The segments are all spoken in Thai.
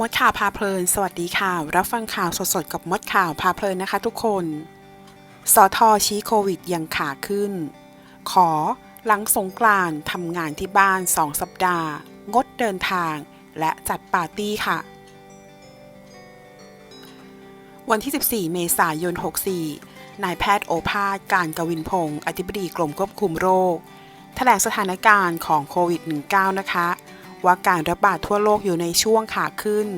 มดข่าวพาเพลิน สวัสดีค่ะ รับฟังข่าวสดๆ กับมดข่าวพาเพลินนะคะทุกคน สทชี้โควิดยังขาขึ้น ขอหลังสงกรานต์ทำงานที่บ้าน 2 สัปดาห์ งดเดินทาง และจัดปาร์ตี้ค่ะ วันที่ 14 เมษายน 64 นายแพทย์โอภาส การกวินพงศ์อธิบดีกรมควบคุมโรค แถลงสถานการณ์ของโควิด -19 นะคะ ว่าการระบาดทั่วโลกอยู่ในช่วงขาขึ้น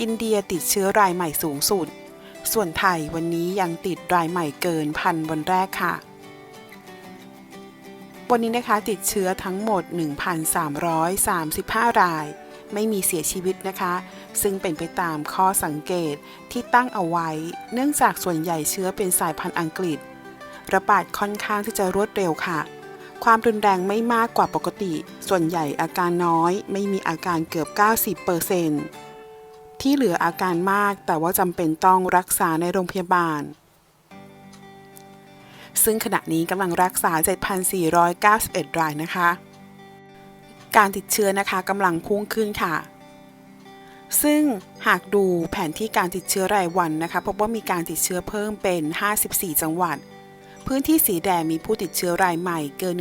อินเดียติดเชื้อรายใหม่สูงสุด ส่วนไทยวันนี้ยังติดรายใหม่เกินพันวันแรกค่ะ วันนี้นะคะติดเชื้อทั้งหมด 1,335 ราย ไม่มีเสียชีวิตนะคะ ซึ่งเป็นไปตามข้อสังเกตที่ตั้งเอาไว้ เนื่องจากส่วนใหญ่เชื้อเป็นสายพันธุ์อังกฤษ ระบาดค่อนข้างที่จะรวดเร็วค่ะ ความรุนแรงไม่มากกว่าปกติ ส่วนใหญ่อาการน้อย ไม่มีอาการเกือบ 90%ที่เหลืออาการมากแต่ว่าจำเป็นต้องรักษาในโรงพยาบาล ซึ่งขณะนี้กำลังรักษา 7,491 รายนะคะ การติดเชื้อนะคะกำลังพุ่งขึ้นค่ะ ซึ่งหากดูแผนที่การติดเชื้อรายวันนะคะพบว่ามีการติดเชื้อเพิ่มเป็น 54 จังหวัด พื้นที่สีแดงมีผู้ติดเชื้อรายใหม่เกิน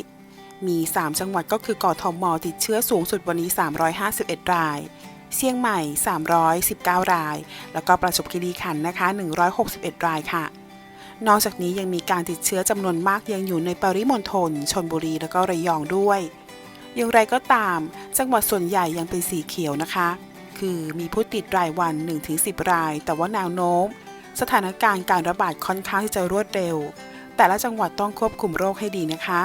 100 มี 3 จังหวัดก็คือกทมติดเชื้อสูงสุดวันนี้ 351 ราย เชียงใหม่ 319 ราย แล้วก็ประจวบคีรีขันธ์นะคะ 161 รายค่ะ นอกจากนี้ยังมีการติดเชื้อจำนวนมากยังอยู่ในปริมณฑลชนบุรีแล้วก็ระยองด้วย อย่างไรก็ตาม จังหวัดส่วนใหญ่ยังเป็นสีเขียวนะคะ คือมีผู้ติดรายวัน 1-10 ราย แต่ว่าแนวโน้ม สถานการณ์การระบาดค่อนข้างที่จะรวดเร็ว แต่ละจังหวัดต้องควบคุมโรคให้ดีนะคะ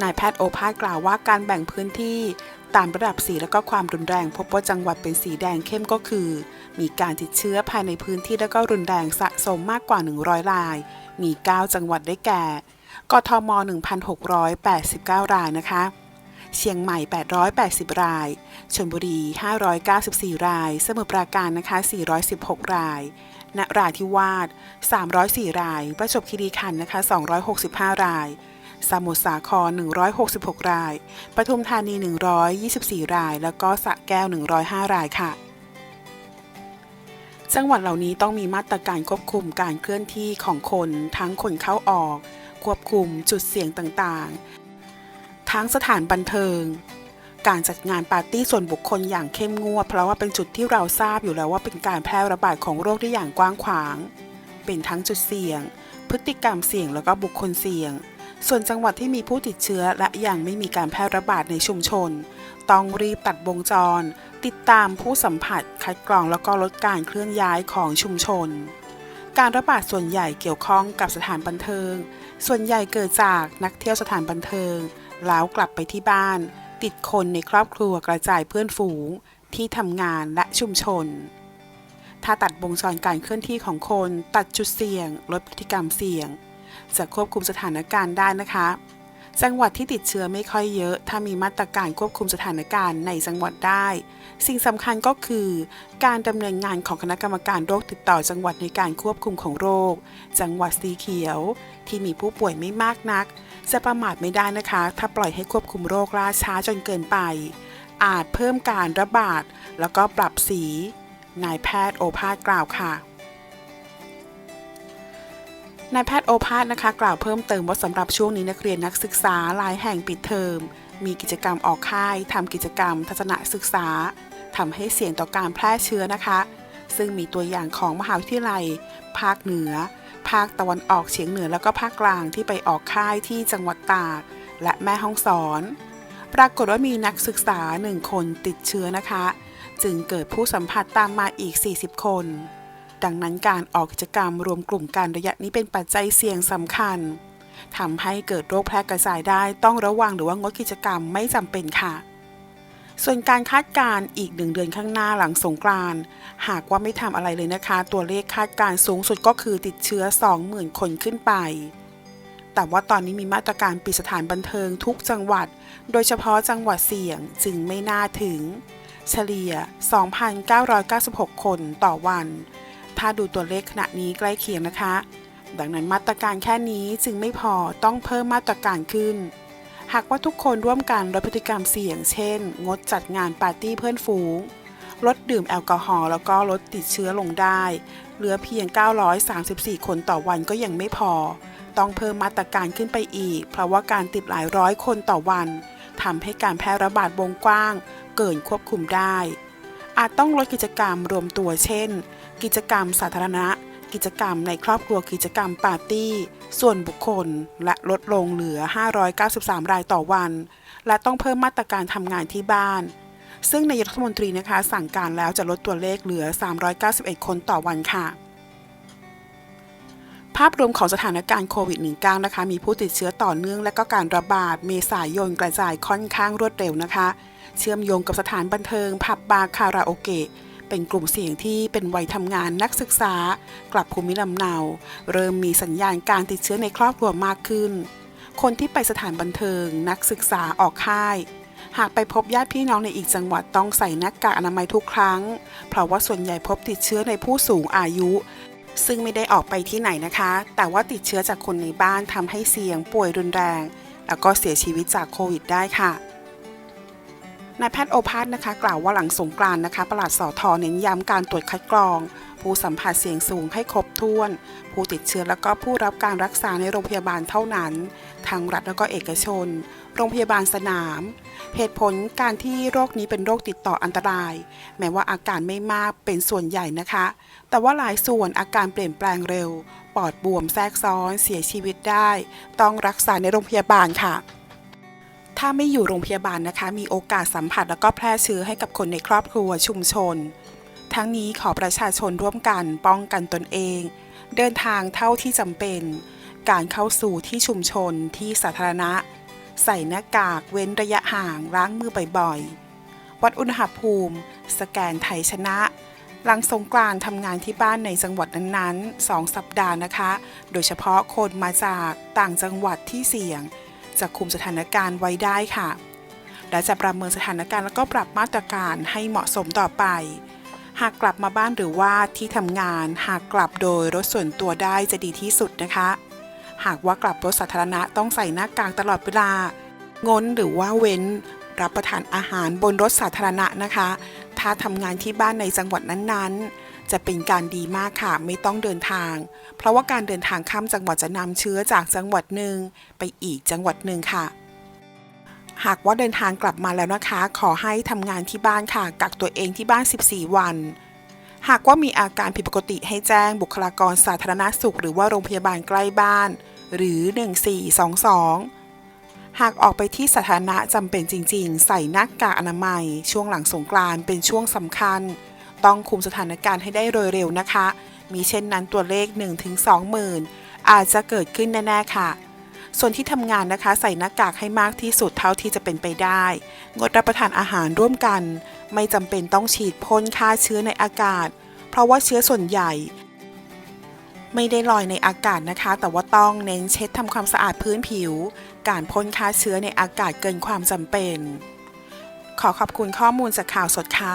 นายแพทย์โอภาสกล่าวว่าการแบ่งพื้นที่ตามระดับสีและก็ความรุนแรง พบว่าจังหวัดเป็นสีแดงเข้มก็คือ มีการติดเชื้อภายในพื้นที่และก็รุนแรงสะสมมากกว่า 100 ราย มี 9 จังหวัดได้แก่ กทม 1,689 รายนะคะ เชียงใหม่ 880 ราย ชลบุรี 594 ราย สมุทรปราการนะคะ 416 ราย นราธิวาส 304 ราย ประจวบคีรีขันธ์นะคะ 265 ราย สมุทรสาคร 166 ราย ปทุมธานี 124 ราย แล้วก็สระแก้ว 105 รายค่ะจังหวัดเหล่านี้ต้องมีมาตรการควบคุมการเคลื่อนที่ของคนทั้งคนเข้าออก ควบคุมจุดเสี่ยงต่างๆ ทั้งสถานบันเทิง การจัดงานปาร์ตี้ส่วนบุคคลอย่างเข้มงวด เพราะว่าเป็นจุดที่เราทราบอยู่แล้วว่าเป็นการแพร่ระบาดของโรคได้อย่างกว้างขวาง เป็นทั้งจุดเสี่ยง พฤติกรรมเสี่ยงแล้วก็บุคคลเสี่ยง ส่วนจังหวัดที่มีผู้ติดเชื้อและยังไม่มีการแพร่ระบาดในชุมชน ต้องรีบตัดวงจร ติดตามผู้สัมผัส คัดกรองแล้วก็ลดการเคลื่อนย้ายของชุมชนการระบาดส่วนใหญ่เกี่ยวข้องกับสถานบันเทิง ส่วนใหญ่เกิดจากนักเที่ยวสถานบันเทิง แล้วกลับไปที่บ้าน ติดคนในครอบครัวกระจายเพื่อนฝูงที่ทำงานและชุมชน ถ้าตัดวงจรการเคลื่อนที่ของคน ตัดจุดเสี่ยง ลดพฤติกรรมเสี่ยง จะควบคุมสถานการณ์ได้นะคะ จังหวัดที่ติดเชื้อไม่ค่อยเยอะ ถ้ามีมาตรการควบคุมสถานการณ์ในจังหวัดได้ สิ่งสำคัญก็คือ การดำเนินงานของคณะกรรมการโรคติดต่อจังหวัดในการควบคุมของโรค จังหวัดสีเขียว ที่มีผู้ป่วยไม่มากนัก จะประมาทไม่ได้นะคะ ถ้าปล่อยให้ควบคุมโรคล่าช้าจนเกินไป อาจเพิ่มการระบาด แล้วก็ปรับสี นายแพทย์โอภาสกล่าวค่ะ นายแพทย์โอภาสนะคะ กล่าวเพิ่มเติมว่าสำหรับช่วงนี้นักเรียนนักศึกษาหลายแห่งปิดเทอม มีกิจกรรมออกค่ายทำกิจกรรม ทัศนศึกษาทำให้เสี่ยงต่อการแพร่เชื้อนะคะ ซึ่งมีตัวอย่างของมหาวิทยาลัย ภาคเหนือ ภาคตะวันออกเฉียงเหนือแล้วก็ภาคกลางที่ไปออกค่ายที่จังหวัดตากและแม่ฮ่องสอน ปรากฏว่ามีนักศึกษาหนึ่งคนติดเชื้อนะคะ จึงเกิดผู้สัมผัสตามมาอีก 40 คน ดังนั้นการออกกิจกรรมรวมกลุ่มกันระยะนี้เป็นปัจจัยเสี่ยงสำคัญทำให้เกิดโรคแพร่กระจายได้ต้องระวังหรือว่างดกิจกรรมไม่จำเป็นค่ะ ส่วนการคาดการณ์อีกหนึ่งเดือนข้างหน้าหลังสงกรานต์หากว่าไม่ทำอะไรเลยนะคะ ตัวเลขคาดการณ์สูงสุดก็คือติดเชื้อ 20,000 คนขึ้นไป แต่ว่าตอนนี้มีมาตรการปิดสถานบันเทิงทุกจังหวัด โดยเฉพาะจังหวัดเสี่ยงจึงไม่น่าถึง เฉลี่ย 2,996 คนต่อวัน ถ้าดูตัวเลขขณะนี้ใกล้เคียงนะคะ ดังนั้นมาตรการแค่นี้จึงไม่พอต้องเพิ่มมาตรการขึ้น หากว่าทุกคนร่วมกันลดพฤติกรรมเสี่ยง เช่น งดจัดงานปาร์ตี้เพื่อนฝูง ลดดื่มแอลกอฮอล์แล้วก็ลดติดเชื้อลงได้ เหลือเพียง 934 คนต่อวันก็ยังไม่พอ ต้องเพิ่มมาตรการขึ้นไปอีก เพราะว่าการติดหลายร้อยคนต่อวันทำให้การแพร่ระบาดวงกว้าง เกินควบคุมได้ อาจต้องลดกิจกรรมรวมตัวเช่น กิจกรรมสาธารณะ กิจกรรมในครอบครัวกิจกรรมปาร์ตี้ ส่วนบุคคล และลดลงเหลือ 593 รายต่อวัน และต้องเพิ่มมาตรการทำงานที่บ้าน ซึ่งนายกรัฐมนตรีนะคะ สั่งการแล้วจะลดตัวเลขเหลือ 391 คนต่อวันค่ะภาพรวมของสถานการณ์โควิด -19 นะคะ มีผู้ติดเชื้อต่อเนื่องและก็การระบาดเมษายนกระจายค่อนข้างรวดเร็วนะคะ เชื่อมโยงกับสถานบันเทิง ผับบาร์คาราโอเกะเป็นกลุ่มเสี่ยงที่เป็นวัยทำงานนักศึกษา กลับภูมิลำเนา เริ่มมีสัญญาณการติดเชื้อในครอบครัวมากขึ้น คนที่ไปสถานบันเทิง นักศึกษาออกค่าย หากไปพบญาติพี่น้องในอีกจังหวัดต้องใส่หน้ากากอนามัยทุกครั้ง เพราะว่าส่วนใหญ่พบติดเชื้อในผู้สูงอายุ ซึ่งไม่ได้ออกไปที่ไหนนะคะ แต่ว่าติดเชื้อจากคนในบ้านทำให้เสี่ยงป่วยรุนแรง แล้วก็เสียชีวิตจากโควิดได้ค่ะ นายแพทย์โอภาสนะคะ กล่าวว่าหลังสงกรานต์นะคะประหลัดสอทอเน้นย้ำการตรวจคัดกรอง ผู้สัมผัสเสี่ยงสูงให้ครบถ้วน ผู้ติดเชื้อแล้วก็ผู้รับการรักษาในโรงพยาบาลเท่านั้นทั้งรัฐแล้วก็เอกชน โรงพยาบาลสนาม เหตุผลการที่โรคนี้เป็นโรคติดต่ออันตราย แม้ว่าอาการไม่มากเป็นส่วนใหญ่นะคะ แต่ว่าหลายส่วนอาการเปลี่ยนแปลงเร็ว ปอดบวมแทรกซ้อน เสียชีวิตได้ ต้องรักษาในโรงพยาบาลค่ะ ถ้าไม่อยู่โรงพยาบาลนะคะ มีโอกาสสัมผัสแล้วก็แพร่เชื้อให้กับคนในครอบครัวชุมชน ทั้งนี้ขอประชาชนร่วมกันป้องกันตนเอง เดินทางเท่าที่จำเป็น การเข้าสู่ที่ชุมชนที่สาธารณะ ใส่หน้ากากเว้นระยะห่างล้างมือบ่อยๆ วัดอุณหภูมิ สแกนไทยชนะหลังสงกรานต์ทำงานที่บ้านในจังหวัดนั้นๆ 2 สัปดาห์นะคะ โดยเฉพาะคนมาจากต่างจังหวัดที่เสี่ยง จะคุมสถานการณ์ไว้ได้ค่ะ และจะประเมินสถานการณ์แล้วก็ปรับมาตรการให้เหมาะสมต่อไป หากกลับมาบ้านหรือว่าที่ทำงานหากกลับโดยรถส่วนตัวได้จะดีที่สุดนะคะ หากว่ากลับรถสาธารณะต้องใส่หน้ากากตลอดเวลางนหรือว่าเว้นรับประทานอาหารบนรถสาธารณะนะคะ ถ้าทำงานที่บ้านในจังหวัดนั้นๆ จะเป็นการดีมากค่ะไม่ต้องเดินทาง เพราะว่าการเดินทางข้ามจังหวัดจะนำเชื้อจากจังหวัดหนึ่งไปอีกจังหวัดหนึ่งค่ะ หากว่าเดินทางกลับมาแล้วนะคะ ขอให้ทำงานที่บ้านค่ะ กักตัวเองที่บ้าน 14 วัน หากว่ามีอาการผิดปกติให้แจ้งบุคลากรสาธารณสุข หรือว่าโรงพยาบาลใกล้บ้าน หรือ 1422หากออกไปที่สาธารณะจำเป็นจริงๆ ใส่หน้ากากอนามัย ช่วงหลังสงกรานต์เป็นช่วงสำคัญ ต้องคุมสถานการณ์ให้ได้โดยเร็วนะคะ มีเช่นนั้นตัวเลข 1-2หมื่นอาจจะเกิดขึ้นแน่ๆค่ะ ส่วนที่ทำงานนะคะใส่หน้ากากให้มากที่สุดเท่าที่จะเป็นไปได้ งดรับประทานอาหารร่วมกัน ไม่จำเป็นต้องฉีดพ่นฆ่าเชื้อในอากาศ เพราะว่าเชื้อส่วนใหญ่ ไม่ได้ลอยในอากาศนะคะ แต่ว่าต้องเน้นเช็ดทำความสะอาดพื้นผิว การพ่นฆ่าเชื้อในอากาศเกินความจำเป็น ขอขอบคุณข้อมูลจากข่าวสดค่ะ